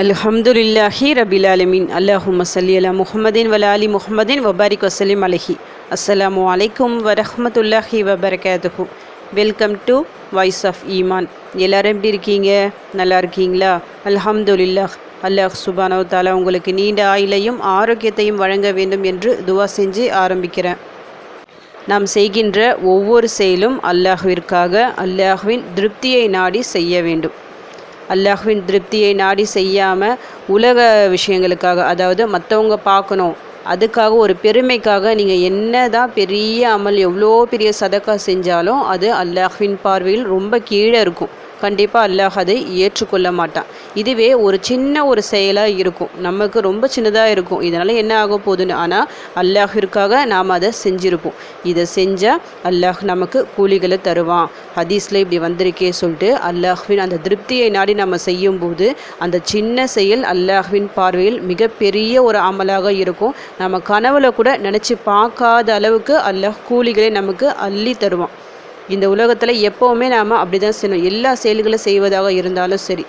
அல்ஹம்துலில்லாஹி ரபில் அலமின் அல்லாஹும்ம சல்லி அலா முஹமதின் வல அலி வபாரிக் வசலிம் அலஹி. அஸ்ஸலாமு அலைக்கும் வரஹமத்துல்லாஹி வபரகாத்துஹு. வெல்கம் டு வாய்ஸ் ஆஃப் ஈமான். எல்லாரும் எப்படி இருக்கீங்க? நல்லா இருக்கீங்களா? அல்ஹம்துலில்லாஹ். அல்லாஹ் சுபானவ தாலா உங்களுக்கு நீண்ட ஆயுளையும் ஆரோக்கியத்தையும் வழங்க வேண்டும் என்று துவா செஞ்சு ஆரம்பிக்கிறேன். நாம் செய்கின்ற ஒவ்வொரு செயலும் அல்லாஹுவிற்காக அல்லாஹ்வின் திருப்தியை நாடி செய்ய வேண்டும். அல்லாஹ்வின் திருப்தியை நாடி செய்யாமல் உலக விஷயங்களுக்காக அதாவது மற்றவங்க பார்க்கணும். அதுக்காக ஒரு பெருமைக்காக நீங்கள் என்ன தான் பெரிய அமல் எவ்வளோ பெரிய சதக்கா செஞ்சாலும் அது அல்லாஹ்வின் பார்வையில் ரொம்ப கீழே இருக்கும். கண்டிப்பாக அல்லாஹ் அதை ஏற்றுக்கொள்ள மாட்டான். இதுவே ஒரு சின்ன ஒரு செயலாக இருக்கும். நமக்கு ரொம்ப சின்னதாக இருக்கும். இதனால் என்ன ஆக போகுதுன்னு ஆனால் அல்லாஹிற்காக நாம் அதை செஞ்சுருப்போம். இதை செஞ்சால் அல்லாஹ் நமக்கு கூலிகளை தருவான். ஹதீஸில் இப்படி வந்திருக்கே சொல்லிட்டு அல்லாஹ்வின் அந்த திருப்தியை நாடி நம்ம செய்யும்போது அந்த சின்ன செயல் அல்லாஹ்வின் பார்வையில் மிகப்பெரிய ஒரு அமலாக இருக்கும். நம்ம கனவுல கூட நினச்சி பார்க்காத அளவுக்கு அல்லாஹ் கூலிகளை நமக்கு அள்ளி தருவான். இந்த உலகத்தில் எப்போவுமே நாம் அப்படி தான் செய்யணும். எல்லா செயல்களும் செய்வதாக இருந்தாலும் சரி.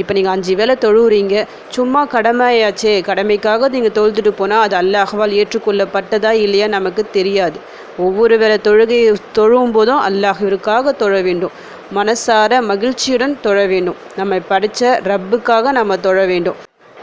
இப்போ நீங்கள் அஞ்சு வேளை தொழுவுறீங்க சும்மா கடமையாச்சே கடமைக்காக நீங்கள் தொழுதுட்டு போனால் அது அல்லாஹ்வால் ஏற்றுக்கொள்ளப்பட்டதா இல்லையா நமக்கு தெரியாது. ஒவ்வொரு வேளை தொழுகை தொழுவும் போதும் அல்லாஹிற்காக தொழ வேண்டும். மனசார மகிழ்ச்சியுடன் தொழ வேண்டும். நம்ம படித்த ரப்புக்காக நம்ம தொழ வேண்டும்.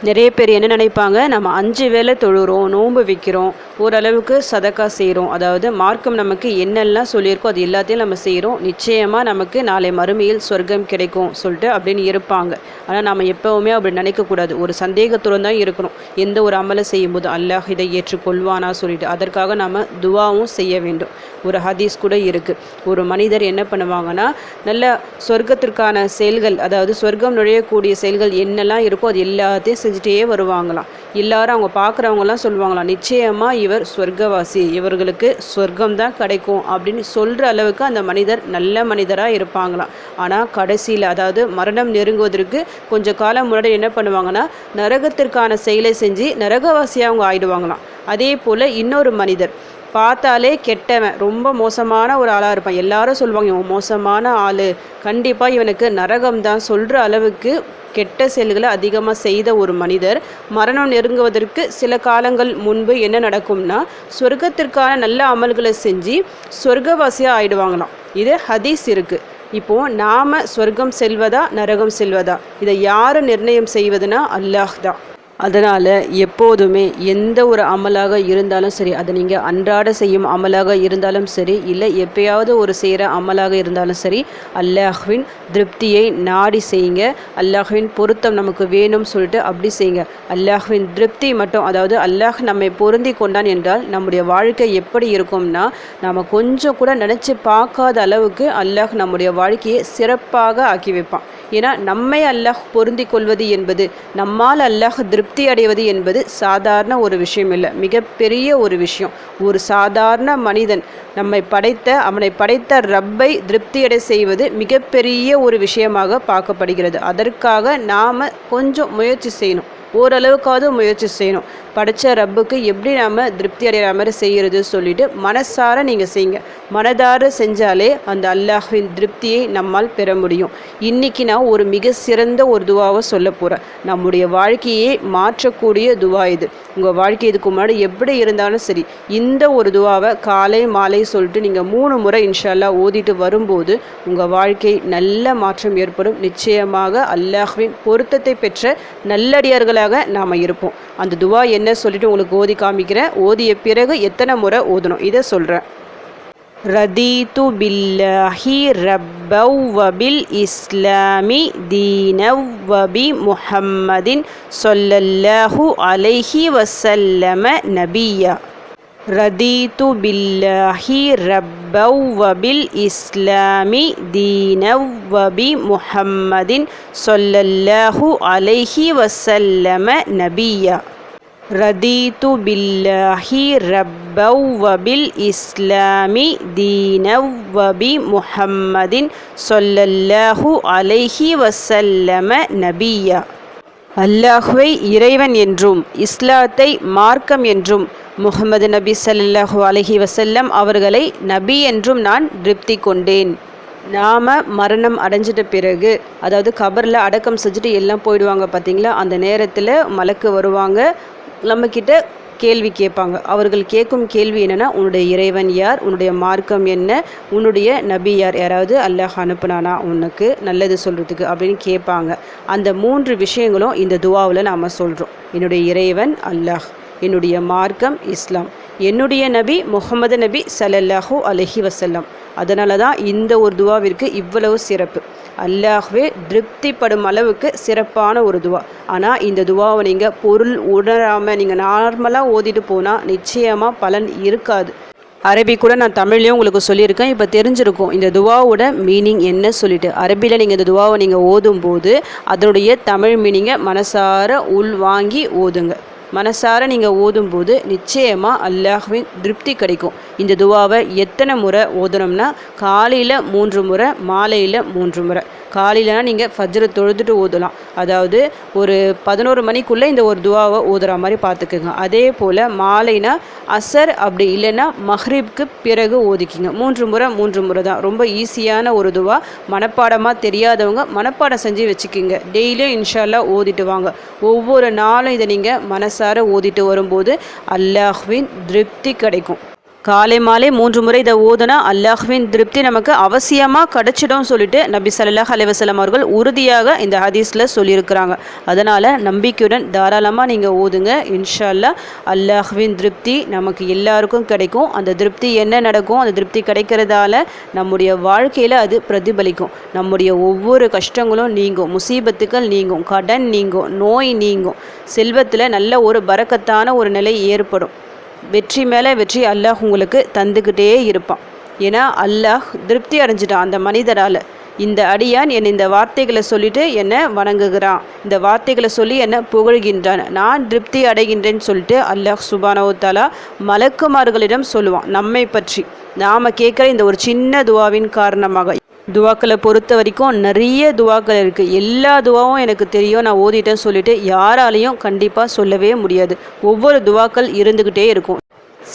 நிறைய பேர் என்ன நினைப்பாங்க? நம்ம அஞ்சு வேலை தொழுகிறோம் நோன்பு வைக்கிறோம் ஓரளவுக்கு சதக்கா செய்கிறோம் அதாவது மார்க்கம் நமக்கு என்னெல்லாம் சொல்லியிருக்கோ அது எல்லாத்தையும் நம்ம செய்கிறோம் நிச்சயமாக நமக்கு நாளை மறுமையில் சொர்க்கம் கிடைக்கும் சொல்லிட்டு அப்படின்னு இருப்பாங்க. ஆனால் நம்ம எப்போவுமே அப்படி நினைக்கக்கூடாது. ஒரு சந்தேகத்துடன் தான் இருக்கணும். எந்த ஒரு அமலை செய்யும்போது அல்லாஹ் இதை ஏற்றுக்கொள்வானா சொல்லிட்டு. அதற்காக நம்ம துவாவும் செய்ய வேண்டும். ஒரு ஹதீஸ் கூட இருக்குது ஒரு மனிதர் என்ன பண்ணுவாங்கன்னா நல்ல சொர்க்கத்திற்கான செயல்கள் அதாவது சொர்க்கம் நுழையக்கூடிய செயல்கள் என்னெல்லாம் இருக்கோ அது எல்லாத்தையும் செஞ்சுட்டே வருவாங்களாம். எல்லாரும் அவங்க பார்க்குறவங்கலாம் சொல்லுவாங்களாம் நிச்சயமாக இவர் சொர்க்கவாசி இவர்களுக்கு சொர்க்கம் தான் கிடைக்கும் அப்படின்னு சொல்கிற அளவுக்கு அந்த மனிதர் நல்ல மனிதராக இருப்பாங்களாம். ஆனால் கடைசியில் அதாவது மரணம் நெருங்குவதற்கு கொஞ்சம் காலம் முன்னாடி என்ன பண்ணுவாங்கன்னா நரகத்திற்கான செயலை செஞ்சு நரகவாசியாக அவங்க ஆயிடுவாங்களாம். அதே போல் இன்னொரு மனிதர் பார்த்தாலே கெட்டவன். ரொம்ப மோசமான ஒரு ஆளாக இருப்பான். எல்லாரும் சொல்லுவாங்க இவன் மோசமான ஆள். கண்டிப்பாக இவனுக்கு நரகம் தான் சொல்கிற அளவுக்கு கெட்ட செயல்களை அதிகமாக செய்த ஒரு மனிதர். மரணம் நெருங்குவதற்கு சில காலங்கள் முன்பு என்ன நடக்கும்னா சொர்க்கத்திற்கான நல்ல அமல்களை செஞ்சு சொர்க்கவாசியாக ஆயிடுவாங்களாம். இது ஹதீஸ் இருக்குது இப்போது நாம் சொர்க்கம் செல்வதா நரகம் செல்வதா? இதை யார் நிர்ணயம் செய்வதுனா அல்லாஹ் தான். அதனால் எப்போதுமே எந்த ஒரு அமலாக இருந்தாலும் சரி அதை நீங்கள் அன்றாட செய்யும் அமலாக இருந்தாலும் சரி இல்லை எப்பயாவது ஒரு செய்கிற அமலாக இருந்தாலும் சரி அல்லாஹ்வின் திருப்தியை நாடி செய்யுங்க. அல்லாஹ்வின் பொருத்தம் நமக்கு வேணும்னு சொல்லிட்டு அப்படி செய்யுங்க. அல்லாஹ்வின் திருப்தி மட்டும் அதாவது அல்லாஹ் நம்மை பொருந்தி கொண்டான் என்றால் நம்முடைய வாழ்க்கை எப்படி இருக்கும்னா நம்ம கொஞ்சம் கூட நினச்சி பார்க்காத அளவுக்கு அல்லாஹ் நம்முடைய வாழ்க்கையை சிறப்பாக ஆக்கி வைப்பான். ஏன்னா நம்மை அல்லாஹ் பொருந்தி கொள்வது என்பது நம்மால் அல்லாஹ் திருப்தி அடைவது என்பது சாதாரண ஒரு விஷயம் இல்லை. மிகப்பெரிய ஒரு விஷயம். ஒரு சாதாரண மனிதன் நம்மை படைத்த அவனை படைத்த ரப்பை திருப்தியடை செய்வது மிகப்பெரிய ஒரு விஷயமாக பார்க்கப்படுகிறது. அதற்காக நாம் கொஞ்சம் முயற்சி செய்யணும். ஓரளவுக்காவது முயற்சி செய்யணும். படைச்ச ரப்புக்கு எப்படி நாம் திருப்தி அடைகிற மாதிரி செய்கிறது சொல்லிட்டு மனசார நீங்கள் செய்யுங்க. மனதார செஞ்சாலே அந்த அல்லாஹ்வின் திருப்தியை நம்மால் பெற முடியும். இன்றைக்கி நான் ஒரு மிக சிறந்த ஒரு துவாவை சொல்ல போகிறேன் நம்முடைய வாழ்க்கையை மாற்றக்கூடிய துவா இது. உங்கள் வாழ்க்கை இதுக்கு முன்னாடி எப்படி இருந்தாலும் சரி இந்த ஒரு துவாவை காலை மாலை சொல்லிட்டு நீங்கள் மூணு முறை இன்ஷால்லா ஓதிட்டு வரும்போது உங்கள் வாழ்க்கை நல்ல மாற்றம் ஏற்படும். நிச்சயமாக அல்லாஹ்வின் பொருத்தத்தை பெற்ற நல்லடியார்களாக நாம் இருப்போம். அந்த துவா என்ன சொல்லிட்டு உங்களுக்கு ஓதி காமிக்கிறேன் ஓதிய பிறகு எத்தனை முறை ஓதணும்? இதை சொல்கிறேன் ரதீத்து பில்லாஹி ரப்பவ் வபில் இஸ்லாமி தீனவ் வபி முஹம்மதின் சொல்லல்லாஹு அலைஹி வசல்லம நபியா. ரதீத்து பில்லாஹி ரப்பவ் வபில் இஸ்லாமி தீனவ் வபி முஹம்மதின் சொல்லல்லாஹு அலைஹி வசல்லம நபியா ரதீத்து பில்லாஹி ரப்பவ் வபில் இஸ்லாமி தீனவ் வபி முஹம்மதின் சொல்லல்லாஹு அலைஹி வசல்லம நபியா அல்லாஹுவை இறைவன் என்றும் இஸ்லாத்தை மார்க்கம் என்றும் முகமது நபி சல்லாஹூ அலஹி வசல்லம் அவர்களை நபி என்றும் நான் திருப்தி கொண்டேன். நாம் மரணம் அடைஞ்சிட்ட பிறகு அதாவது கபரில் அடக்கம் செஞ்சுட்டு எல்லாம் போயிடுவாங்க பார்த்தீங்களா அந்த நேரத்தில் மலக்கு வருவாங்க. நம்மக்கிட்ட கேள்வி கேட்பாங்க. அவர்கள் கேட்கும் கேள்வி என்னென்னா உன்னுடைய இறைவன் யார்? உன்னுடைய மார்க்கம் என்ன? உன்னுடைய நபி யார்? யாராவது அல்லாஹ் அனுப்புனானா உனக்கு? நல்லது சொல்கிறதுக்கு அப்படின்னு கேட்பாங்க. அந்த மூன்று விஷயங்களும் இந்த துவாவில் நாம் சொல்கிறோம் என்னுடைய இறைவன் அல்லாஹ். என்னுடைய மார்க்கம் இஸ்லாம். என்னுடைய நபி முகமது நபி சல்லல்லாஹூ அலஹி வசல்லம் அதனால தான் இந்த ஒரு துவாவிற்கு இவ்வளவு சிறப்பு. அல்லாஹ்வே திருப்திப்படும் அளவுக்கு சிறப்பான ஒரு துவா. ஆனால் இந்த துவாவை நீங்கள் பொருள் உணராமல் நீங்கள் நார்மலாக ஓதிட்டு போனால் நிச்சயமாக பலன் இருக்காது. அரபி கூட நான் தமிழ்லேயும் உங்களுக்கு சொல்லியிருக்கேன். இப்போ தெரிஞ்சிருக்கும் இந்த துவாவோட மீனிங் என்ன சொல்லிட்டு. அரபியில் நீங்கள் இந்த துவாவை நீங்கள் ஓதும்போது அதனுடைய தமிழ் மீனிங்கை மனசார உள்வாங்கி ஓதுங்க. மனசார நீங்கள் ஓதும்போது நிச்சயமாக அல்லாஹ்வின் திருப்தி கிடைக்கும். இந்த துவாவை எத்தனை முறை ஓதணும்னா காலையில் மூன்று முறை மாலையில் மூன்று முறை. காலையிலனா நீங்கள் ஃபஜ்ரை தொழுதுட்டு ஊதலாம். அதாவது ஒரு பதினோரு மணிக்குள்ளே இந்த ஒரு துவாவை ஊதுற மாதிரி பார்த்துக்குங்க அதே போல் மாலைனா அசர் அப்படி இல்லைன்னா மஹ்ரிப்க்கு பிறகு ஓதிக்கிங்க மூன்று முறை மூன்று முறை தான். ரொம்ப ஈஸியான ஒரு துவா. மனப்பாடமாக தெரியாதவங்க மனப்பாடம் செஞ்சு வச்சுக்கிங்க. டெய்லியும் இன்ஷால்லா ஓதிட்டு வாங்க. ஒவ்வொரு நாளும் இதை நீங்கள் மனசார ஓதிட்டு வரும்போது அல்லாஹ்வின் திருப்தி கிடைக்கும். காலை மாலை மூன்று முறை இதை ஓதுனா அல்லாஹ்வின் திருப்தி நமக்கு அவசியமாக கிடச்சிடும் சொல்லிட்டு நபி சல்லாஹ் அலைவசலம் அவர்கள் உறுதியாக இந்த ஹதீஸில் சொல்லியிருக்கிறாங்க. அதனால் நம்பிக்கையுடன் தாராளமாக நீங்கள் ஓதுங்க. இன்ஷால்லா அல்லாஹ்வின் திருப்தி நமக்கு எல்லாருக்கும் கிடைக்கும். அந்த திருப்தி என்ன நடக்கும்? அந்த திருப்தி கிடைக்கிறதால நம்முடைய வாழ்க்கையில் அது பிரதிபலிக்கும். நம்முடைய ஒவ்வொரு கஷ்டங்களும் நீங்கும். முசீபத்துக்கள் நீங்கும். கடன் நீங்கும். நோய் நீங்கும். செல்வத்தில் நல்ல ஒரு பறக்கத்தான ஒரு நிலை ஏற்படும். வெற்றி மேலே வெற்றி அல்லாஹ் உங்களுக்கு தந்துக்கிட்டே இருப்பான். ஏன்னா அல்லாஹ் திருப்தி அடைஞ்சிட்டான் அந்த மனிதரால். இந்த அடியான் என் இந்த வார்த்தைகளை சொல்லிட்டு என்னை வணங்குகிறான். இந்த வார்த்தைகளை சொல்லி என்னை புகழ்கின்றான். நான் திருப்தி அடைகின்றேன்னு சொல்லிட்டு அல்லாஹ் சுபானவுத்தாலா மலக்குமார்களிடம் சொல்லுவான் நம்மை பற்றி. நாம் கேட்குற இந்த ஒரு சின்ன துவாவின் காரணமாக. துவாக்களை பொறுத்த வரைக்கும் நிறைய துவாக்கள் இருக்குது எல்லா துவாவும் எனக்கு தெரியும். நான் ஓதிட்டேன்னு சொல்லிட்டு யாராலையும் கண்டிப்பாக சொல்லவே முடியாது. ஒவ்வொரு துவாக்கள் இருந்துக்கிட்டே இருக்கும்.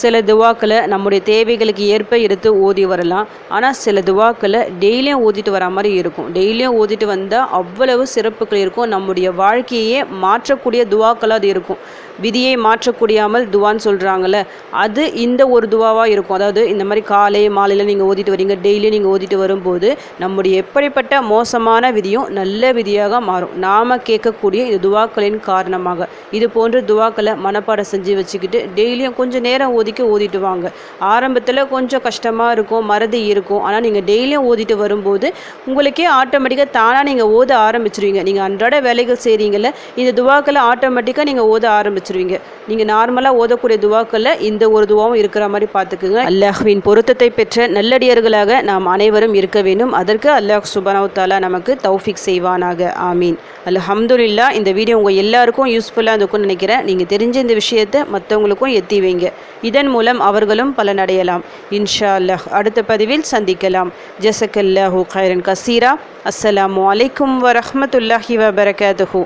சில துவாக்களை நம்முடைய தேவைகளுக்கு ஏற்ப எடுத்து ஓதி வரலாம். ஆனால் சில துவாக்களை டெய்லியும் ஓதிட்டு வர மாதிரி இருக்கும். டெய்லியும் ஓதிட்டு வந்தால் அவ்வளவு சிறப்புகள் இருக்கும். நம்முடைய வாழ்க்கையே மாற்றக்கூடிய துவாக்களாக அது இருக்கும். விதியை மாற்றக்கூடியாமல் துவான்னு சொல்கிறாங்கல்ல அது இந்த ஒரு துவாவாக இருக்கும். அதாவது இந்த மாதிரி காலை மாலையில் நீங்கள் ஓதிட்டு வரீங்க டெய்லியும் நீங்கள் ஓதிட்டு வரும்போது நம்முடைய எப்படிப்பட்ட மோசமான விதியும் நல்ல விதியாக மாறும். நாம் கேட்கக்கூடிய இந்த துவாக்களின் காரணமாக. இது போன்ற துவாக்களை மனப்பாடம் செஞ்சு வச்சுக்கிட்டு டெய்லியும் கொஞ்சம் நேரம் ஒதுக்கி ஓதிட்டு வாங்க. ஆரம்பத்தில் கொஞ்சம் கஷ்டமாக இருக்கும் மறதி இருக்கும். ஆனால் நீங்கள் டெய்லியும் ஓதிட்டு வரும்போது உங்களுக்கே ஆட்டோமேட்டிக்காக தானாக நீங்கள் ஓத ஆரம்பிச்சிருவீங்க. நீங்கள் அன்றாட வேலைகள் செய்கிறீங்கள இந்த துவாக்களை ஆட்டோமேட்டிக்காக நீங்கள் ஓத ஆரம்பிச்சு வச்சுருவீங்க நீங்கள் நார்மலாக ஓதக்கூடிய துவாக்களில் இந்த ஒரு துவாவும் இருக்கிற மாதிரி பார்த்துக்குங்க. அல்லாஹ்வின் பொருத்தத்தை பெற்ற நல்லடியர்களாக நாம் அனைவரும் இருக்க வேண்டும். அதற்கு அல்லாஹ் சுபனவுத்தாலா நமக்கு தௌஃபிக் செய்வானாக. ஆமீன். அல்ஹம்துல்லா இந்த வீடியோ உங்கள் எல்லாருக்கும் யூஸ்ஃபுல்லாக இருக்கும்னு நினைக்கிறேன். நீங்கள் தெரிஞ்ச இந்த விஷயத்தை மற்றவங்களுக்கும் எத்தி வைங்க. இதன் மூலம் அவர்களும் பலனடையலாம். இன்ஷா அல்லாஹ் அடுத்த பதிவில் சந்திக்கலாம். ஜசக்கல்லாஹூ கைரன் கசீரா. அஸ்ஸலாமு அலைக்கும் வரமத்துல்லாஹி வபரகாத்துஹூ.